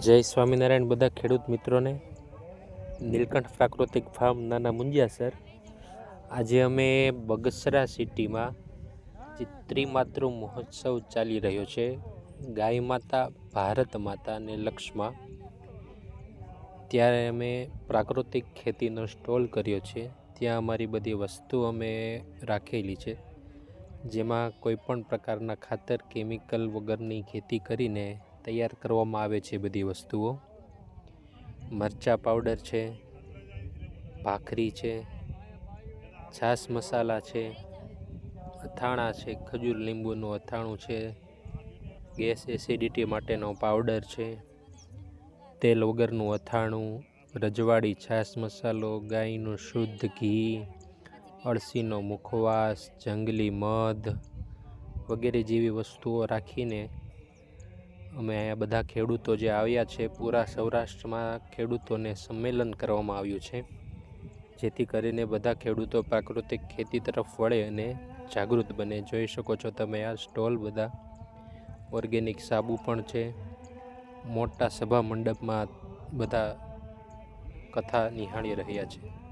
જય સ્વામિનારાયણ, બધા ખેડૂત મિત્રોને. નીલકંઠ પ્રાકૃતિક ફાર્મ નાના મુંજિયા, સર. આજે અમે બગસરા સિટીમાં જે ત્રિમાતૃ મહોત્સવ ચાલી રહ્યો છે, ગાય માતા, ભારત માતા અને લક્ષ્મા. ત્યારે અમે પ્રાકૃતિક ખેતીનો સ્ટોલ કર્યો છે. ત્યાં અમારી બધી વસ્તુ અમે રાખેલી છે. જેમાં કોઈપણ પ્રકારના ખાતર, કેમિકલ વગરની ખેતી કરીને તૈયાર કરવામાં આવે છે બધી વસ્તુઓ. મરચા પાવડર છે, ભાખરી છે છાસ મસાલા છે, અથાણા છે, ખજૂર લીંબુનું અથાણું છે, ગેસ એસિડિટી માટેનો પાવડર છે, તેલ વગરનું અથાણું, રજવાડી, છાશ મસાલો, ગાયનું શુદ્ધ ઘી, અળસીનો મુખવાસ, જંગલી મધ વગેરે જેવી વસ્તુઓ રાખીને અમે અહીંયા બધા ખેડૂતો જે આવ્યા છે, પૂરા સૌરાષ્ટ્રમાં ખેડૂતોને સંમેલન કરવામાં આવ્યું છે, જેથી કરીને બધા ખેડૂતો પ્રાકૃતિક ખેતી તરફ વળે અને જાગૃત બને. જોઈ શકો છો તમે આ સ્ટોલ બધા. ઓર્ગેનિક સાબુ પણ છે. મોટા સભા મંડપમાં બધા કથા નિહાળી રહ્યા છે.